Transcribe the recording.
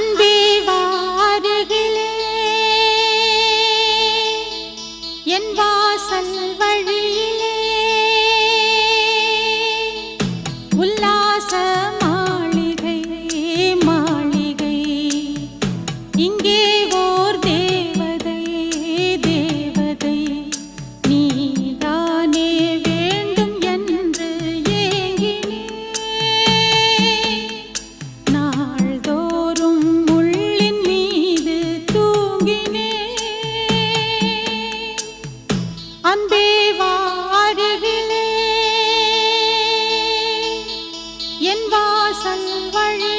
அன்பே வாருகிலே என் வாசல் வழியிலே உல்லாச மாளிகை மாளிகை இங்கே ஓ என் வாசல் வழி